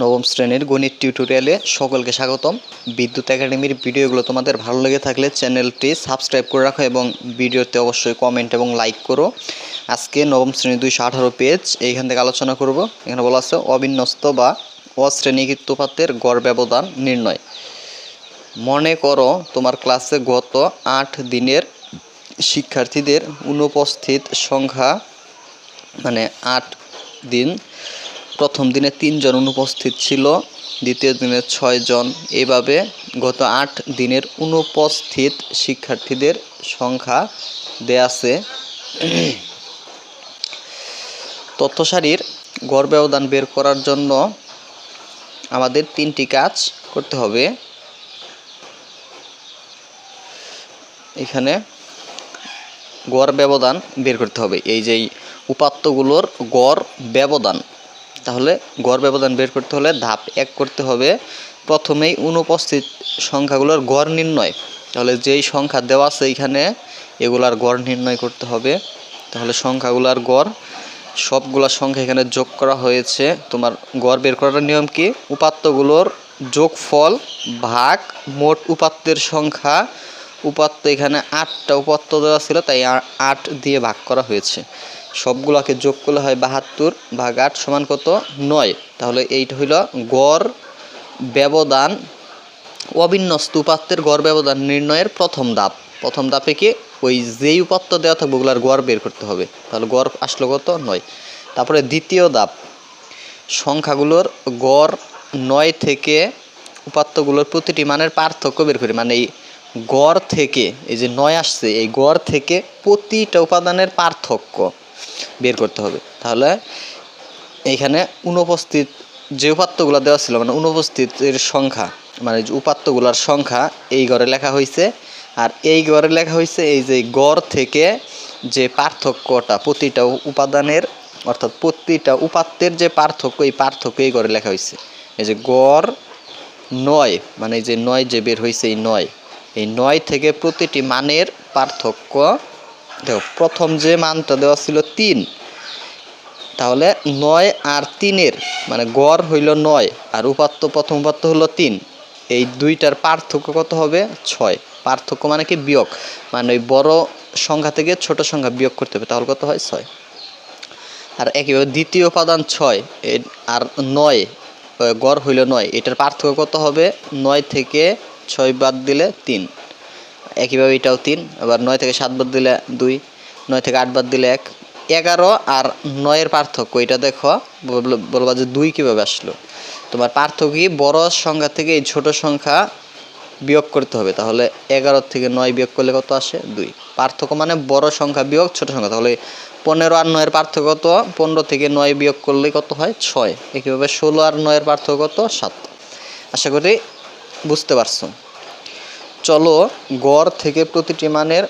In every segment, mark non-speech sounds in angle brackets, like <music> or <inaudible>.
নবম শ্রেণির গণিত টিউটোরিয়ালে সকলকে স্বাগতম। বিদ্যুৎ একাডেমির ভিডিওগুলো তোমাদের ভালো লেগে থাকলে চ্যানেলটি সাবস্ক্রাইব করে রাখো এবং ভিডিওতে অবশ্যই কমেন্ট এবং লাইক করো। আজকে নবম শ্রেণির দুইশো আঠারো পেজ, এইখান থেকে আলোচনা করব। এখানে বলা আছে অবিন্যস্ত বা অশ্রেণীকৃত পাত্রের গড় ব্যবধান নির্ণয়। মনে করো তোমার ক্লাসে গত আট দিনের শিক্ষার্থীদের অনুপস্থিত সংখ্যা মানে আট দিন প্রথম দিনে তিনজন অনুপস্থিত ছিল, দ্বিতীয় দিনে ছয়জন। এইভাবে গত আট দিনের অনুপস্থিত শিক্ষার্থীদের সংখ্যা দেয়া আছে। তথ্য সারির গড় ব্যবধান বের করার জন্য আমাদের তিনটি কাজ করতে হবে। এখানে গড় ব্যবধান বের করতে হবে। এই যে উপাত্তগুলোর গড় ব্যবধান তাহলে গড় ব্যবধান বের করতে হলে ধাপ এক করতে হবে। প্রথমেই অনুপস্থিত সংখ্যাগুলোর গড় নির্ণয়। তাহলে যেই সংখ্যা দেওয়া আছে এইখানে, এগুলার গড় নির্ণয় করতে হবে। তাহলে সংখ্যাগুলার গড়, সবগুলা সংখ্যা এখানে যোগ করা হয়েছে। তোমার গড় বের করার নিয়ম কি? উপাত্তগুলোর যোগফল ভাগ মোট উপাত্তের সংখ্যা। উপাত্ত এখানে আটটা উপাত্ত দেওয়া ছিল, তাই আট দিয়ে ভাগ করা হয়েছে। সবগুলোকে যোগ করলে হয় বাহাত্তর ভাগ আট সমান কত? নয়। তাহলে এইটা হইল গড় ব্যবধান, অবিন্যস্ত উপাত্তের গড় ব্যবধান নির্ণয়ের প্রথম ধাপ। প্রথম ধাপে কি? ওই যেই উপাত্ত দেওয়া থাকবে ওগুলার গড় বের করতে হবে। তাহলে গড় আসলো কত? নয়। তারপরে দ্বিতীয় ধাপ। সংখ্যাগুলোর গড় নয় থেকে উপাত্তগুলোর প্রতিটি মানের পার্থক্য বের করি। মানে এই গড় থেকে, এই যে নয় আসছে, এই গড় থেকে প্রতিটা উপাদানের পার্থক্য। বের করতে হবে। তাহলে এইখানে অনুপস্থিত যে উপাত্তগুলো দেওয়া ছিল মানে অনুপস্থিতের সংখ্যা মানে উপাত্তগুলোর সংখ্যা, এই ঘরে লেখা হয়েছে আর এই ঘরে লেখা হয়েছে এই যে গড় থেকে যে পার্থক্যটা, প্রতিটা উপাদানের, অর্থাৎ প্রতিটা উপাত্তের যে পার্থক্য, এই পার্থক্য এই ঘরে লেখা হয়েছে এই যে গড় নয় মানে যে নয় যে বের হয়েছে এই নয় এই নয় থেকে প্রতিটি মানের পার্থক্য দেখো, প্রথম যে মানটা দেওয়া ছিল তিন, তাহলে নয় আর তিনের মানে গড় হইল নয়, আর উপাত্ত, প্রথম উপাত্ত হলো তিন। এই দুইটার পার্থক্য কত হবে? ছয়। পার্থক্য মানে কি? বিয়োগ। মানে ওই বড় সংখ্যা থেকে ছোট সংখ্যা বিয়োগ করতে হবে, তাহলে কত হয়? ছয়। আর একইভাবে দ্বিতীয় উপাদান ছয় আর নয় গড় হইল নয়। এটার পার্থক্য কত হবে? নয় থেকে ছয় বাদ দিলে তিন। একইভাবে এটাও তিন, আবার নয় থেকে সাত বাদ দিলে দুই, নয় থেকে আট বাদ দিলে এক। এগারো আর নয়ের পার্থক্য, এটা দেখো, বলবো- বলবা যে দুই কীভাবে আসলো? তোমার পার্থক্য কি? বড় সংখ্যা থেকে এই ছোট সংখ্যা বিয়োগ করতে হবে, তাহলে এগারো থেকে নয় বিয়োগ করলে কত আসে? দুই। পার্থক্য মানে বড় সংখ্যা বিয়োগ ছোট সংখ্যা, তাহলে পনেরো আর নয়ের পার্থক্য কত? পনেরো থেকে নয় বিয়োগ করলে কত হয়? ছয়। একইভাবে ষোলো আর নয়ের পার্থক্য কত? সাত। আশা করি বুঝতে পারছ। চলো গড় থেকে প্রতিটি মানের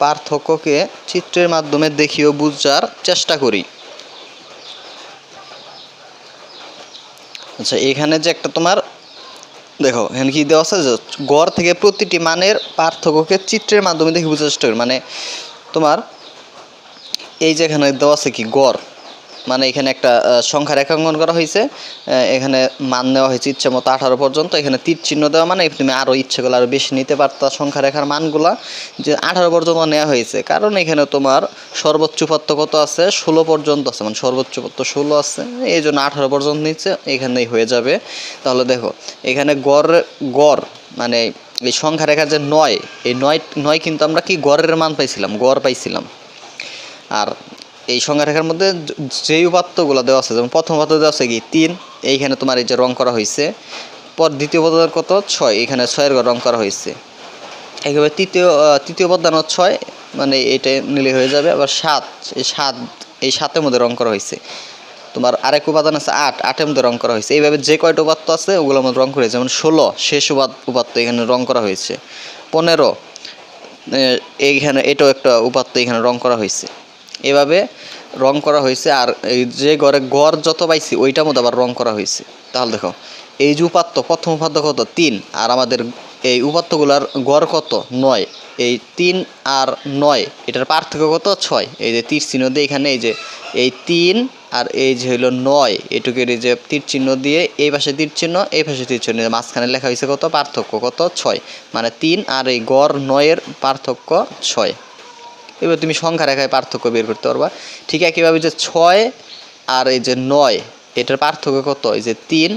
পার্থক্যকে চিত্রের মাধ্যমে দেখিও বুঝার চেষ্টা করি। আচ্ছা এখানে যে একটা তোমার, দেখো, এখানে কি দেওয়া আছে? গড় থেকে প্রতিটি মানের পার্থক্যকে চিত্রের মাধ্যমে দেখে, বোঝার চেষ্টা করি। মানে তোমার, এই যে এখানে দেওয়া আছে কি, গড়। মানে এখানে একটা সংখ্যা রেখাঙ্কন করা হয়েছে। এখানে মান নেওয়া হয়েছে ইচ্ছে মতো আঠারো পর্যন্ত। এখানে তীর চিহ্ন দেওয়া মানে তুমি আরও ইচ্ছে করলে আরও বেশি নিতে পারতা সংখ্যা রেখার মানগুলা। যে আঠারো পর্যন্ত নেওয়া হয়েছে। কারণ এখানে তোমার সর্বোচ্চ উপাত্ত কত আছে? ষোলো পর্যন্ত আছে। মানে সর্বোচ্চ উপাত্ত ষোলো আছে। এই জন্য আঠারো পর্যন্ত নিচ্ছে। এখানেই হয়ে যাবে। তাহলে দেখো, এখানে গড় গড় মানে এই সংখ্যা রেখার যে নয়, এই নয় নয় কিন্তু আমরা কি গড়ের মান পাইছিলাম? গড় পাইছিলাম। আর এই সংখ্যা রেখার মধ্যে যেই উপাত্তগুলো দেওয়া আছে, যেমন প্রথম উপাত্ত দেওয়া আছে কি, তিন, এইখানে তোমার এই যে রং করা হয়েছে পর দ্বিতীয় উপাত্ত কত? ছয়, এখানে ছয়ের রং করা হয়েছে একেবারে তৃতীয় তৃতীয় উপাদান ছয় মানে এটা নিলে হয়ে যাবে। আবার সাত, এই সাত, এই সাতের মধ্যে রং করা হয়েছে তোমার আরেক উপাদান আছে আট, আটের মধ্যে রং করা হয়েছে এইভাবে যে কয়টা উপাত্ত আছে, ওগুলোর মধ্যে রং করা হয়েছে যেমন ষোলো, শেষ উপাত, উপাত্ত এখানে রং করা হয়েছে পনেরো এইখানে এটাও একটা উপাত্ত এখানে রং করা হয়েছে এভাবে রং করা হয়েছে। আর এই যে ঘরে গড় যত পাইছি ওইটার মধ্যে আবার রং করা হয়েছে। তাহলে দেখো, এই যে উপাত্ত, প্রথম উপাত্ত কত? তিন। আর আমাদের এই উপাত্তগুলার গড় কত? নয়। এই তিন আর নয়, এটার পার্থক্য কত? ছয়। এই যে তীর চিহ্ন দিয়ে এখানে এই যে, এই তিন আর এই যে হলো নয়, এটুকের এই যে তীর চিহ্ন দিয়ে এই পাশে তীর চিহ্ন, এই পাশে তীর চিহ্ন। মাঝখানে লেখা হয়েছে কত? পার্থক্য কত? ছয়। মানে তিন আর এই গড় নয়ের পার্থক্য ছয়। এবার তুমি সংখ্যা রেখায় পার্থক্য বের করতে পারবা। ঠিক একইভাবে যে ছয় আর এই যে নয়, এটার পার্থক্য কত? এই যে তিন,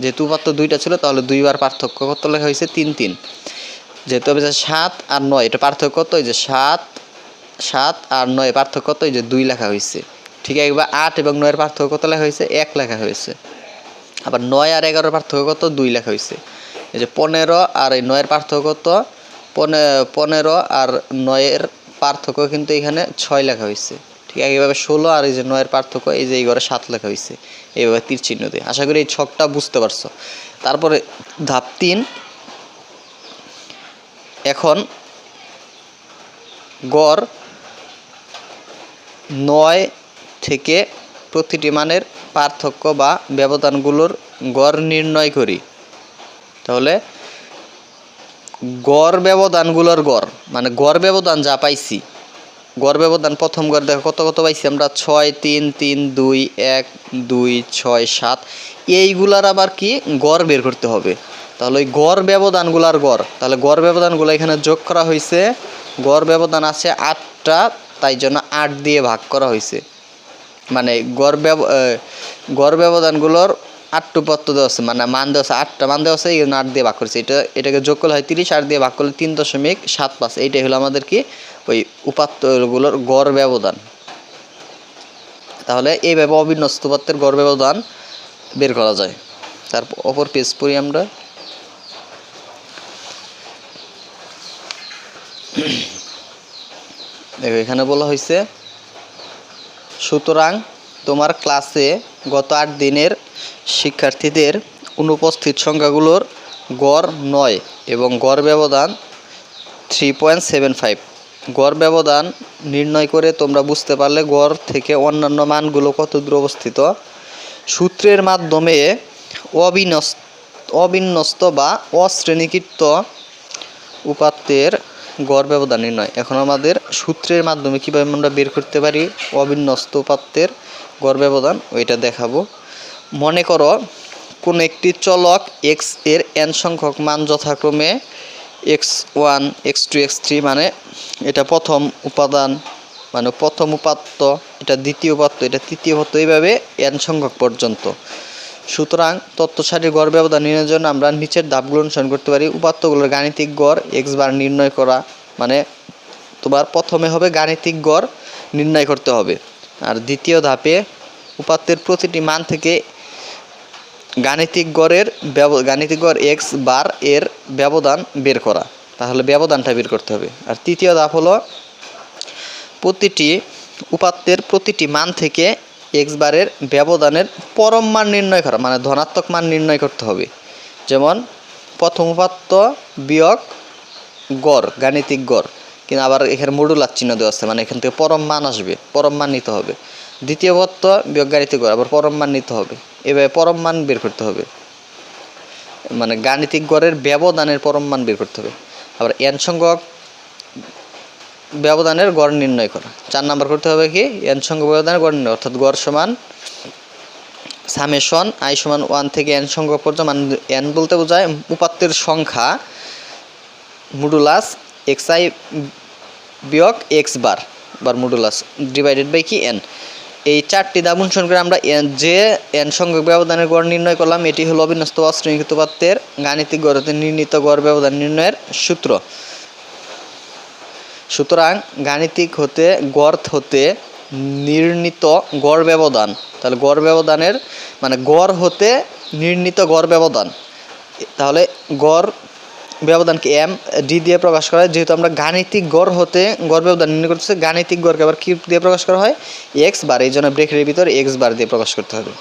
যেহেতু উপাত্ত দুইটা ছিল, তাহলে দুইবার পার্থক্য কত লেখা হয়েছে? তিন তিন। যেহেতু হবে যে সাত আর নয়, এটা পার্থক্য কত? এই যে সাত সাত আর নয়, পার্থক্য কত? এই যে দুই লেখা হয়েছে। ঠিক একবার আট এবং নয়ের পার্থক্য কত লেখা হয়েছে? এক লেখা হয়েছে। আবার নয় আর এগারোর পার্থক্য কত? দুই লেখা হয়েছে। এই যে পনেরো আর এই নয়ের পার্থক্য কত? পনেরো আর নয়ের পার্থক্য কিন্তু এখানে ছয় লেখা হয়েছে ঠিক একইভাবে ষোলো আর এই যে নয়ের পার্থক্য, এই যে এই ঘরে সাত লেখা হয়েছে এইভাবে তীর চিহ্ন দিয়ে। আশা করি এই ছকটা বুঝতে পারছ। তারপরে ধাপ তিন। এখন গড় নয় থেকে প্রতিটি মানের পার্থক্য বা ব্যবধানগুলোর গড় নির্ণয় করি। তাহলে গড় ব্যবধানগুলোর গড় মানে গড় ব্যবধান যা পাইছি, গড় ব্যবধান প্রথম গড় দেখো কত কত পাইছি আমরা? ছয়, তিন তিন, দুই, এক, দুই, ছয়, সাত। এইগুলার আবার কি? গড় বের করতে হবে। তাহলে ওই গড় ব্যবধানগুলার গড়, তাহলে গড় ব্যবধানগুলো এখানে যোগ করা হয়েছে গড় ব্যবধান আছে আটটা, তাই জন্য আট দিয়ে ভাগ করা হয়েছে মানে গড় ব্যব গড় ব্যবধানগুলোর আটটু পত্র দেওয়া আছে মানে মান দেওয়া আছে আটটা, মান দেওয়া আছে এই আট দিয়ে ভাগ করেছে। এটা, এটাকে যোগ করলে হয় তিরিশ, আট দিয়ে ভাগ করলে তিন দশমিক সাত পাঁচ। এইটাই হলো আমাদের কি? ওই উপাত্তগুলোর গড় ব্যবধান। তাহলে এইভাবে অবিন্যস্ত উপাত্তের গড় ব্যবধান বের করা যায়। তার অপর পেজ পড়ি আমরা। দেখো, এখানে বলা হয়েছে, সুতরাং তোমার ক্লাসে গত আট দিনের শিক্ষার্থীদের অনুপস্থিত সংখ্যাগুলোর গড় নয় এবং গড় ব্যবধান থ্রি পয়েন্ট সেভেন ফাইভ গড় ব্যবধান নির্ণয় করে তোমরা বুঝতে পারলে গড় থেকে অন্যান্য মানগুলো কত দূর অবস্থিত। সূত্রের মাধ্যমে অবিন্যস্ত অবিন্যস্ত বা অশ্রেণীকৃত উপাত্তের গড় ব্যবধান নির্ণয়। এখন আমাদের সূত্রের মাধ্যমে কীভাবে আমরা বের করতে পারি অবিন্যস্ত উপাত্তের গড় ব্যবধান, ওইটা দেখাবো। মনে করো, কোন একটি চলক এক্সের এন সংখ্যক মান যথাক্রমে x one x two x three মানে এটা প্রথম উপাদান মানে প্রথম উপাত্ত, এটা দ্বিতীয় উপাত্ত, এটা তৃতীয় উপাত্ত, এইভাবে এন সংখ্যক পর্যন্ত। সুতরাং তত্ত্ব সারির গড় ব্যবধান নির্ণয়ের জন্য আমরা নিচের ধাপগুলো অনুসরণ করতে পারি। উপাত্তগুলোর গাণিতিক গড় এক্স বার নির্ণয় করা মানে তোমার প্রথমে হবে গাণিতিক গড় নির্ণয় করতে হবে। আর দ্বিতীয় ধাপে উপাত্তের প্রতিটি মান থেকে গাণিতিক গড়ের ব্যব- গাণিতিক গড় এক্স বার এর ব্যবধান বের করা। তাহলে ব্যবধানটা বের করতে হবে। আর তৃতীয় ধাপ হলো প্রতিটি উপাত্তের প্রতিটি মান থেকে এক্স বারের ব্যবধানের পরম মান নির্ণয় করা মানে ধনাত্মক মান নির্ণয় করতে হবে। যেমন, প্রথম উপাত্ত বিয়োগ গড়, গাণিতিক গড়। কিন্তু আবার এখানে মডুলার চিহ্ন দেওয়া আছে মানে এখান থেকে পরম মান আসবে, পরম মান নিতে হবে। দ্বিতীয় উপাত্ত বিয়োগ গাণিতিক গড়, আবার পরম মান নিতে হবে। এভাবে পরম মান বের করতে হবে। মানে গাণিতিক গড়ের ব্যবধানের পরম মান বের করতে হবে। আবার এন সংখ্যক ব্যবধানের গড় নির্ণয় করা। চার নাম্বার করতে হবে কি? এন সংখ্যক ব্যবধানের গড় নির্ণয়, অর্থাৎ গড় সমান সামেশন আই সমান ওয়ান থেকে এন সংখ্যক পর্যন্ত মানে এন বলতে বোঝায় উপাত্তের সংখ্যা মডুলাস এক্স আই বিয়োগ x bar bar modulus divided by কি? এন এই চারটি অনুসরণ করে আমরা এন, যে এন সংখ্যক ব্যবধানের গড় নির্ণয় করলাম, এটি হলো অবিন্যস্ত অশ্রেণীকৃত উপাত্তের গাণিতিক গড়তে নির্ণীত গড় ব্যবধান নির্ণয়ের সূত্র। সুতরাং গাণিতিক হতে গড় হতে নির্ণীত গড় ব্যবধান। তাহলে গড় ব্যবধানের মানে গড় হতে নির্ণীত গড় ব্যবধান। তাহলে গড় ব্যবধানকে এম ডি দিয়ে প্রকাশ করা হয়। যেহেতু আমরা গাণিতিক গড় হতে গড় ব্যবধান নির্ণয় করতেছি গাণিতিক গড়কে আবার কি দিয়ে প্রকাশ করা হয়? এক্স বার এই জন্য ব্রেকের ভিতর এক্স বার দিয়ে প্রকাশ করতে হবে।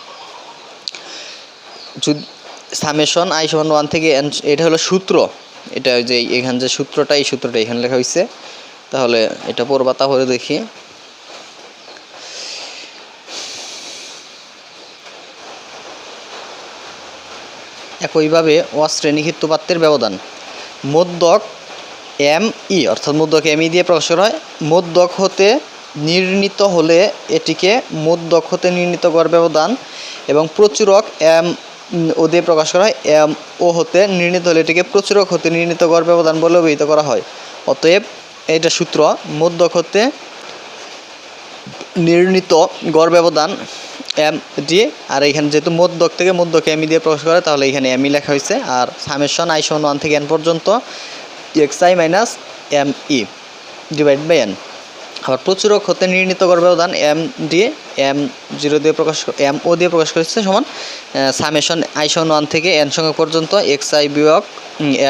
সামেশন, আই সমান ওয়ান থেকে এটা হলো সূত্র। এটা যে এখানে যে সূত্রটা, এই সূত্রটা এখানে লেখা হয়েছে তাহলে এটা পড়বা তাহলে দেখি। একইভাবে অশ্রেণীকৃত পাত্রের ব্যবধান। মদ্যক এম ই অর্থাৎ মদ্যক এম ই দিয়ে প্রকাশ হয়। মদ্যক হতে নির্ণীত হলে এটিকে মদ্যক হতে নির্ণীত গড় ব্যবধান এবং প্রচুরক এম ও দিয়ে প্রকাশ করা হয়। এম ও হতে নির্ণীত হলে এটিকে প্রচুরক হতে নির্ণীত গড় ব্যবধান বলে অভিহিত করা হয়। অতএব এটা সূত্র মধ্যক হতে নির্ণীত গড় ব্যবধান এম ডি আর এখানে যেহেতু মধ্যক থেকে মধ্যকে এমি দিয়ে প্রকাশ করে, তাহলে এখানে এমই লেখা হয়েছে। আর সামেশন আই সমান ওয়ান থেকে এন পর্যন্ত x i minus M E divide by n আবার প্রচুরক হতে নির্ণীত গড় ব্যবধান এম ডি এম জিরো দিয়ে প্রকাশ এম ও দিয়ে প্রকাশ করেছে সমান সামেশন আই সমান ওয়ান থেকে এন সংখ্যা পর্যন্ত এক্স আই বিয়োগ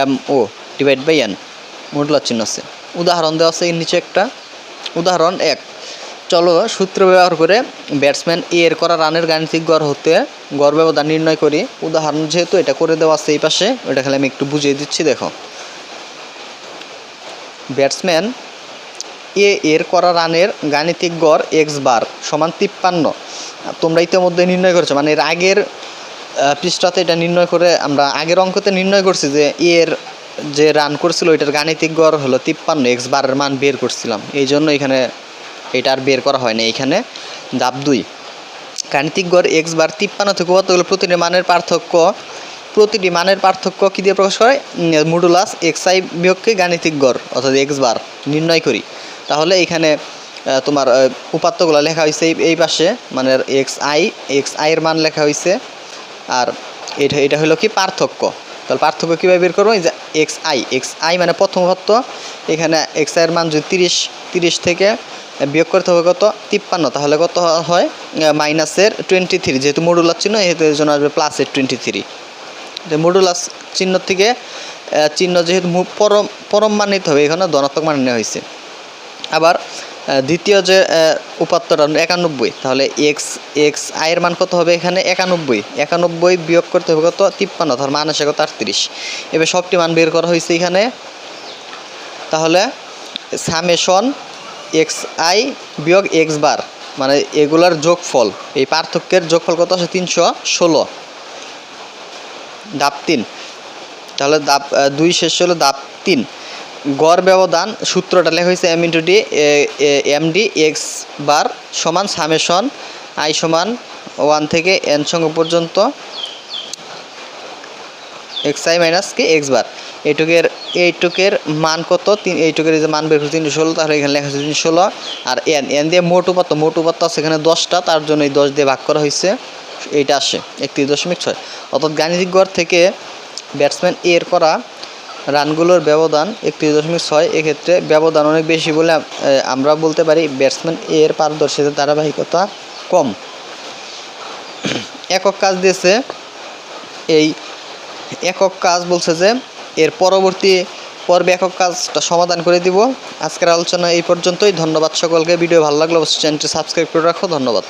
এম ও ডিভাইড বাই এন মডুলার চিহ্ন আছে। উদাহরণ দেওয়া আছে এর নিচে একটা। উদাহরণ এক। চলো সূত্র ব্যবহার করে ব্যাটসম্যান এ এর করা রানের গাণিতিক গড় হতে গড় ব্যবধান নির্ণয় করি। উদাহরণ যেহেতু এটা করে দেওয়া আছে এই পাশে ওটা খালি আমি একটু বুঝিয়ে দিচ্ছি, দেখো। ব্যাটসম্যান এ এর করা রানের গাণিতিক গড় এক্স বার সমান তিপ্পান্ন। তোমরা ইতিমধ্যে নির্ণয় করেছ মানে এর আগের পৃষ্ঠাতে এটা নির্ণয় করে, আমরা আগের অঙ্কতে নির্ণয় করছি যে এর যে রান করছিল, ওইটার গাণিতিক গড় হলো তিপ্পান্ন এক্স বারের মান বের করছিলাম। এই জন্য এখানে এটা আর বের করা হয়নি এখানে, ধাপ দুই। গাণিতিক গড় এক্স বার তিপ্পান্ন থেকে কতগুলো, প্রতিটি মানের পার্থক্য, প্রতিটি মানের পার্থক্য কী দিয়ে প্রকাশ করে মডুলাস এক্স আই বিয়োগকে গাণিতিক গড়, অর্থাৎ এক্স বার, নির্ণয় করি। তাহলে এখানে তোমার উপাত্তগুলো লেখা হয়েছে এই পাশে মানে এক্স আই এক্স আইয়ের মান লেখা হয়েছে আর এটা এটা হলো কি পার্থক্য। তাহলে পার্থক্য কীভাবে বের করব? যে এক্স আই এক্স আই মানে প্রথম উপাত্ত এখানে এক্স আইয়ের মান যদি তিরিশ তিরিশ থেকে বিয়োগ করতে হবে কত? তিপ্পান্ন। তাহলে কত হয়? মাইনাসের টোয়েন্টি থ্রি যেহেতু মডুলার চিহ্ন এর জন্য আসবে প্লাসের টোয়েন্টি থ্রি মডুলাস চিহ্ন থেকে চিহ্ন যেহেতু পরম পরম মান নিতে হবে এখানে ধনাত্মক মান নেওয়া হয়েছে। আবার দ্বিতীয় যে উপাত্তটা একানব্বই তাহলে এক্স এক্স আয়ের মান কত হবে এখানে? একানব্বই। একানব্বই বিয়োগ করতে হবে কত? তিপ্পান্ন তার মান আসে কত? আটত্রিশ। এবার সবটি মান বের করা হয়েছে এখানে। তাহলে সামেশন এক্স আই বিয়োগ এক্স বার মানে এগুলার যোগফল এই পার্থক্যের যোগফল কত আছে? তিনশো ষোলো। ধাপ তিন। তাহলে আহ, দুই শেষ হলো ধাপ তিন। গড় ব্যবধান সূত্রটা লেখা হয়েছে M into D M D x bar সমান সামেশন আই সমান ওয়ান থেকে এন সঙ্গ পর্যন্ত এক্স আই মাইনাস কে এক্স বার। এইটুকের এইটুকের মান কত? তিন, এইটুকের এই যে মান বের করছে তিনশো ষোলো, তাহলে এখানে লেখা আছে তিনশো ষোলো। আর এন এন দিয়ে মোট উপাত্ত মোট উপাত্ত আছে দশটা, তার জন্য এই দশ দিয়ে ভাগ করা হয়েছে, এইটা আসে একত্রিশ দশমিক ছয়। অর্থাৎ গাণিতিক গড় থেকে ব্যাটসম্যান এর করা রানগুলোর ব্যবধান একত্রিশ দশমিক ছয়, এক্ষেত্রে ব্যবধান অনেক বেশি বলে আমরা বলতে পারি ব্যাটসম্যান এর পারদর্শিতার ধারাবাহিকতা কম। <clears throat> একক কাজ দিয়েছে এই একক কাজ বলছে যে এর পরবর্তী পর্বে একক কাজটা সমাধান করে দিব। আজকের আলোচনা এই পর্যন্তই। ধন্যবাদ সকলকে। ভিডিও ভালো লাগলে অবশ্যই চ্যানেলটি সাবস্ক্রাইব করে রাখো। ধন্যবাদ।